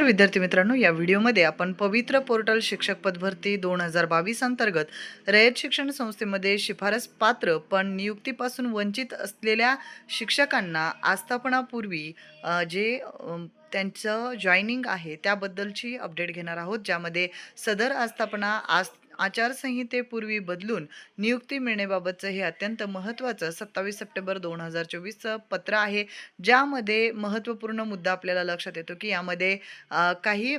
नमस्कार विद्यार्थी मित्रांनो या व्हिडिओमध्ये आपण पवित्र पोर्टल शिक्षक पदभरती दोन हजार बावीस अंतर्गत रयत शिक्षण संस्थेमध्ये शिफारस पात्र पण नियुक्तीपासून वंचित असलेल्या शिक्षकांना आस्थापनापूर्वी जे त्यांचं जॉईनिंग आहे त्याबद्दलची अपडेट घेणार आहोत ज्यामध्ये सदर आस्थापना आस आचारसंहितेपूर्वी बदलून नियुक्ती मिळण्याबाबतचं हे अत्यंत महत्त्वाचं सत्तावीस सप्टेंबर दोन हजार चोवीसचं पत्र आहे. ज्यामध्ये महत्त्वपूर्ण मुद्दा आपल्याला लक्षात येतो की यामध्ये काही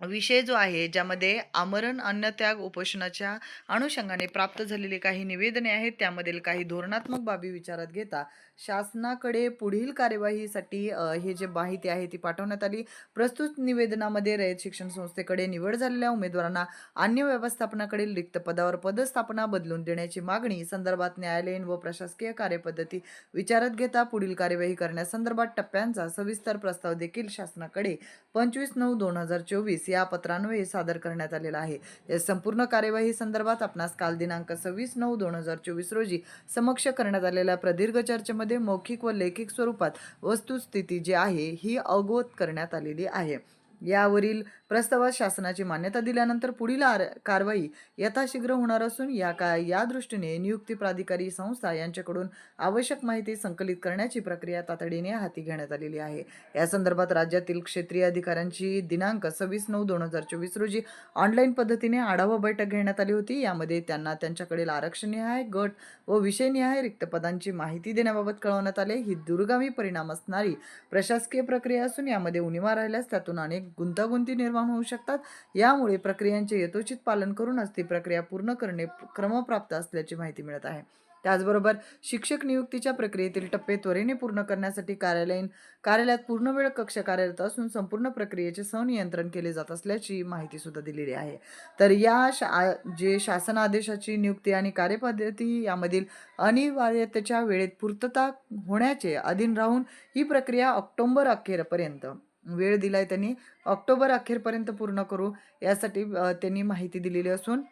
विषय जो आहे ज्यामध्ये आमरण अन्नत्याग उपोषणाच्या अनुषंगाने प्राप्त झालेली काही निवेदने आहेत त्यामधील काही धोरणात्मक बाबी विचारात घेता शासनाकडे पुढील कार्यवाहीसाठी हे जे माहिती आहे ती पाठवण्यात आली. प्रस्तुत निवेदनामध्ये रयत शिक्षण संस्थेकडे निवड झालेल्या उमेदवारांना अन्य व्यवस्थापनाकडील रिक्त पदावर पदस्थापना बदलून देण्याची मागणी संदर्भात न्यायालयीन व प्रशासकीय कार्यपद्धती विचारात घेता पुढील कार्यवाही करण्यासंदर्भात टप्प्यांचा सविस्तर प्रस्ताव देखील शासनाकडे. पंचवीस नऊ दोन हजार चोवीस या पत्रान्वये सादर करण्यात आलेला आहे. या संपूर्ण कार्यवाही संदर्भात आपणास काल दिनांक सव्वीस नऊ दोन हजार चोवीस रोजी समक्ष करण्यात आलेल्या प्रदीर्घ चर्चेमध्ये मौखिक व लेखिक स्वरूपात वस्तुस्थिती जी आहे ही अवगत करण्यात आलेली आहे. यावरील प्रस्तावात शासनाची मान्यता दिल्यानंतर पुढील आर कारवाई यथाशीघ्र होणार असून या का या दृष्टीने नियुक्ती प्राधिकारी संस्था यांच्याकडून आवश्यक माहिती संकलित करण्याची प्रक्रिया तातडीने हाती घेण्यात आलेली आहे. या संदर्भात राज्यातील क्षेत्रीय अधिकाऱ्यांची दिनांक सव्वीस नऊ दोन हजार चोवीस रोजी ऑनलाईन पद्धतीने आढावा बैठक घेण्यात आली होती. यामध्ये त्यांना त्यांच्याकडील आरक्षणनिहाय गट व विषयनिहाय रिक्त पदांची माहिती देण्याबाबत कळवण्यात आले. ही दुर्गामी परिणाम असणारी प्रशासकीय प्रक्रिया असून यामध्ये उणिवा राहिल्यास त्यातून अनेक गुंतागुंती निर्माण होऊ शकतात. यामुळे प्रक्रियांचे यथोचित पालन करूनच ती प्रक्रिया पूर्ण करणे क्रमप्राप्त असल्याची माहिती मिळत आहे. त्याचबरोबर शिक्षक नियुक्तीच्या प्रक्रियेतील टप्पे त्वरेने पूर्ण करण्यासाठी कार्यालयीन कार्यालयात पूर्ण वेळ कक्ष कार्यरत असून संपूर्ण प्रक्रियेचे सनियंत्रण केले जात असल्याची माहिती सुद्धा दिलेली आहे. तर या शा जे शासन आदेशाची नियुक्ती आणि कार्यपद्धती यामधील अनिवार्यतेच्या वेळेत पूर्तता होण्याचे अधीन राहून ही प्रक्रिया ऑक्टोंबर अखेरपर्यंत वेळ दिलाय त्यांनी. ऑक्टोबर अखेरपर्यंत पूर्ण करू यासाठी त्यांनी माहिती दिलेली असून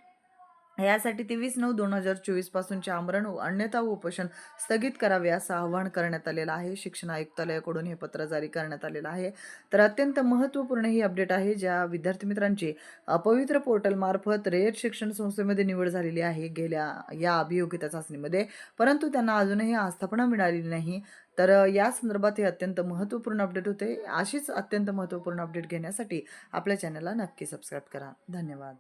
यासाठी तेवीस नऊ दोन हजार चोवीस पासूनचे आमरण व अन्यथा उपोषण स्थगित करावे असं आवाहन करण्यात आलेलं आहे. शिक्षण आयुक्तालयाकडून हे पत्र जारी करण्यात आलेलं आहे. तर अत्यंत महत्त्वपूर्ण ही अपडेट आहे ज्या विद्यार्थी मित्रांची अपवित्र पोर्टलमार्फत रेयत शिक्षण संस्थेमध्ये निवड झालेली आहे. गेल्या या अभियोगिता चाचणीमध्ये परंतु त्यांना अजूनही आस्थापना मिळालेली नाही. तर या संदर्भात हे अत्यंत महत्त्वपूर्ण अपडेट होते. अशीच अत्यंत महत्त्वपूर्ण अपडेट घेण्यासाठी आपल्या चॅनलला नक्की सबस्क्राईब करा. धन्यवाद.